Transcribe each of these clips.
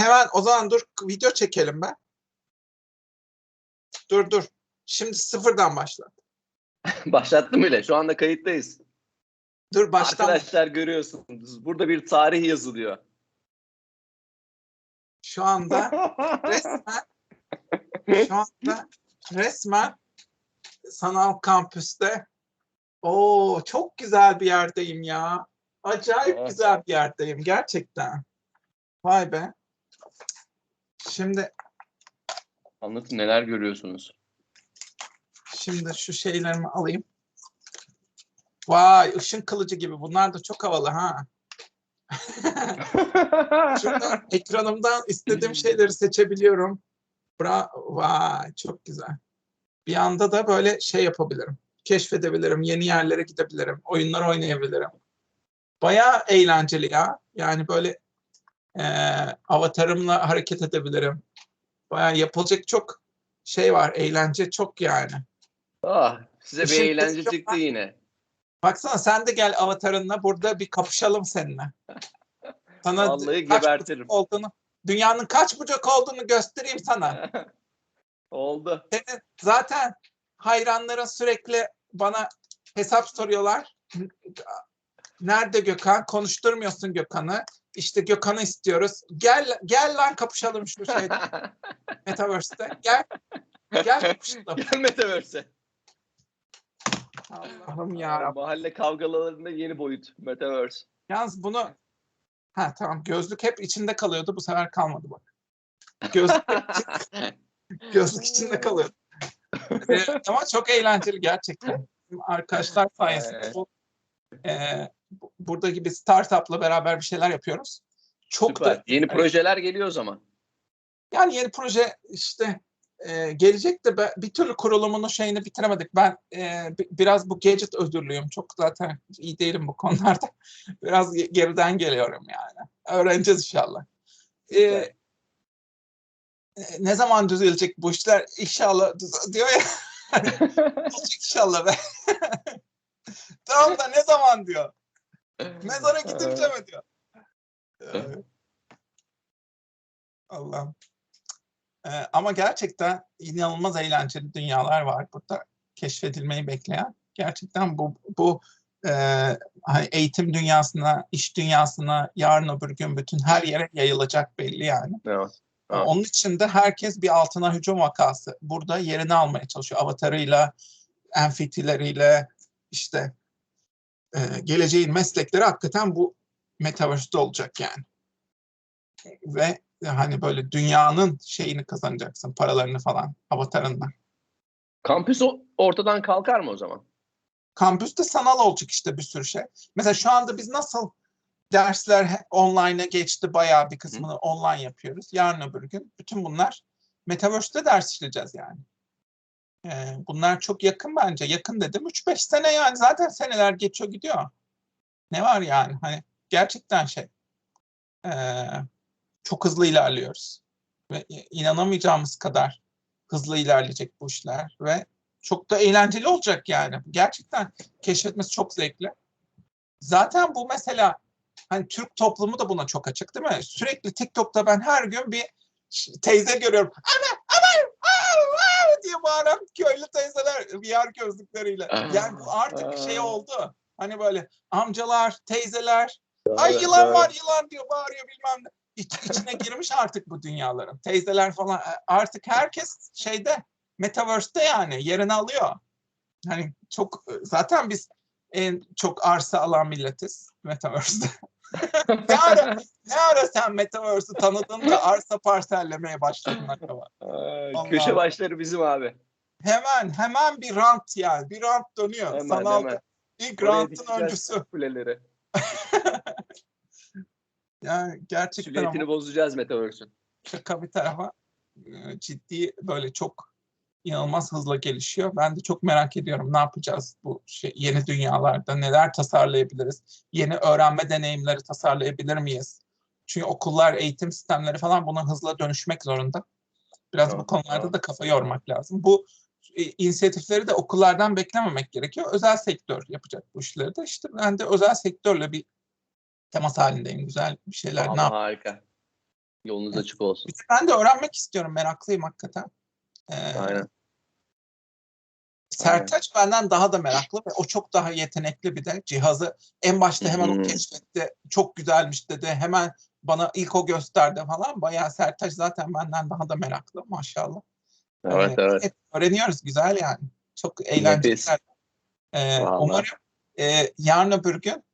hemen o zaman dur video çekelim ben. Dur dur. Şimdi sıfırdan başla. Başlattım bile. Şu anda kayıttayız. Dur baştan. Arkadaşlar görüyorsunuz. Burada bir tarih yazılıyor. Şu anda resmen şu anda resmen sanal kampüste Oo çok güzel bir yerdeyim ya. Acayip Evet. güzel bir yerdeyim gerçekten. Vay be. Şimdi Anlatın neler görüyorsunuz. şimdi şu şeylerimi alayım. Vay ışın kılıcı gibi. Bunlar da çok havalı ha. Şuradan ekranımdan istediğim şeyleri seçebiliyorum. Bra Vay çok güzel. Bir anda da böyle şey yapabilirim. Keşfedebilirim, yeni yerlere gidebilirim, oyunlar oynayabilirim. Bayağı eğlenceli ya. Yani böyle eee, avatarımla hareket edebilirim. Bayağı yapılacak çok şey var, eğlence çok yani. ah, size bir Işın eğlence çıktı yine. Baksana sen de gel avatarınla burada bir kapışalım seninle. Sana Vallahi kaç gebertirim. olduğunu, dünyanın kaç bucak olduğunu göstereyim sana. Oldu. Senin zaten hayranların sürekli bana hesap soruyorlar. Nerede Gökhan? Konuşturmuyorsun Gökhan'ı. İşte Gökhan'ı istiyoruz. Gel gel lan kapışalım şu şeyde Metaverse'te. Gel. Gel kapışalım. Gel Metaverse'e. Allah'ım ya. Mahalle kavgalarında yeni boyut. Metaverse. Yalnız bunu ha tamam gözlük hep içinde kalıyordu. Bu sefer kalmadı bak. Gözlük, gözlük içinde kalıyor. Ee, ama çok eğlenceli gerçekten. Arkadaşlar sayesinde Evet. bu, e, bu- burada gibi startup'la beraber bir şeyler yapıyoruz. Çok Süper. da Yeni projeler geliyor o zaman. yani yeni proje işte e, gelecek de be- bir türlü kurulumunu şeyini bitiremedik. Ben e, bi- biraz bu gadget özürlüyüm. Çok zaten iyi değilim bu konularda. Biraz ge- geriden geliyorum yani. Öğreneceğiz inşallah. E, e, ne zaman düzelecek bu işler? İnşallah düzel- diyor ya. İnşallah be. tamam da ne zaman diyor. Mezara mi diyor. Ee, Allah'ım. Ee, ama gerçekten inanılmaz eğlenceli dünyalar var burada keşfedilmeyi bekleyen. Gerçekten bu bu e, hani eğitim dünyasına, iş dünyasına yarın öbür gün bütün her yere yayılacak belli yani. Evet. Evet. Onun için de herkes bir altına hücum vakası. Burada yerini almaya çalışıyor. Avatarıyla, enfitileriyle, işte e, geleceğin meslekleri hakikaten bu metaverse'de olacak yani. Ve hani böyle dünyanın şeyini kazanacaksın, paralarını falan avatarınla. Kampüs ortadan kalkar mı o zaman? Kampüste sanal olacak işte bir sürü şey. Mesela şu anda biz nasıl dersler online'a geçti bayağı bir kısmını online yapıyoruz. Yarın öbür gün bütün bunlar Metaverse'de ders işleyeceğiz yani. Bunlar çok yakın bence. Yakın dedim 3-5 sene yani zaten seneler geçiyor gidiyor. Ne var yani hani gerçekten şey ee, çok hızlı ilerliyoruz. Ve inanamayacağımız kadar hızlı ilerleyecek bu işler ve çok da eğlenceli olacak yani. Gerçekten keşfetmesi çok zevkli. Zaten bu mesela hani Türk toplumu da buna çok açık değil mi? Sürekli TikTok'ta ben her gün bir teyze görüyorum. Ana, au, diye bağıran köylü teyzeler VR gözlükleriyle. Yani bu artık bir şey oldu. Hani böyle amcalar, teyzeler, ay yılan var yılan diyor bağırıyor bilmem ne. İç, içine girmiş artık bu dünyaların. Teyzeler falan e, artık herkes şeyde Metaverse'te yani yerini alıyor. Hani çok zaten biz en çok arsa alan milletiz Metaverse'de. Ne ara, ne ara sen Metaverse'ü tanıdın da arsa parsellemeye başladın acaba? Allah köşe başları bizim abi. Hemen hemen bir rant yani. Bir rant dönüyor. Hemen, Sanalda hemen. ilk Oraya rantın öncüsü. Kuleleri. Yani gerçekten ama Silüetini bozacağız Metaverse'ün. şaka bir tarafa e, ciddi böyle çok inanılmaz hızla gelişiyor. Ben de çok merak ediyorum ne yapacağız bu şey, yeni dünyalarda, neler tasarlayabiliriz, yeni öğrenme deneyimleri tasarlayabilir miyiz? Çünkü okullar, eğitim sistemleri falan buna hızla dönüşmek zorunda. Biraz bu Evet, konularda evet. da kafa yormak lazım. Bu e, inisiyatifleri de okullardan beklememek gerekiyor. Özel sektör yapacak bu işleri de. İşte ben de özel sektörle bir temas halindeyim. Güzel bir şeyler ne Ama yap harika. Yolunuz açık olsun. Ben de öğrenmek istiyorum. Meraklıyım hakikaten. Ee, Aynen. Sertaç benden daha da meraklı ve o çok daha yetenekli bir de cihazı en başta hemen o Hmm. keşfetti. Çok güzelmiş dedi. Hemen bana ilk o gösterdi falan. Bayağı Sertaç zaten benden daha da meraklı maşallah. Evet Ee, evet. hep öğreniyoruz güzel yani. Çok eğlenceli. Ee, umarım e, yarın öbür gün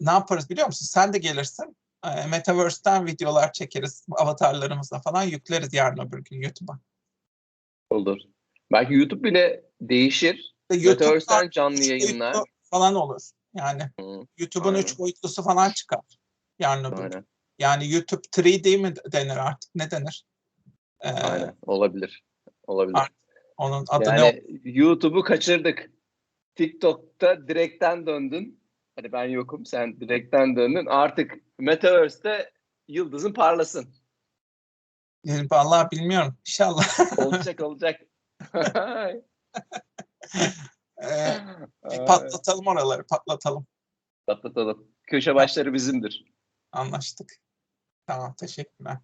ne yaparız biliyor musun? Sen de gelirsin. Ee, Metaverse'ten videolar çekeriz avatarlarımızla falan yükleriz yarın öbür gün YouTube'a. Olur. Belki YouTube bile değişir. Metaverse'den canlı yayınlar. falan olur. Yani Hı, YouTube'un Aynen. üç boyutlusu falan çıkar. Yarın öbür aynen. Yani YouTube 3D mi denir artık? Ne denir? Ee, Aynen. Olabilir. Olabilir. Artık Onun adı ne? Yani YouTube'u kaçırdık. TikTok'ta direkten döndün. Hadi ben yokum. Sen direkten döndün. Artık Metaverse'te yıldızın parlasın. Yani Vallahi bilmiyorum. İnşallah. Olacak olacak. Ee, bir patlatalım oraları. Patlatalım. Patlatalım. Köşe başları bizimdir. Anlaştık. Tamam. Teşekkürler.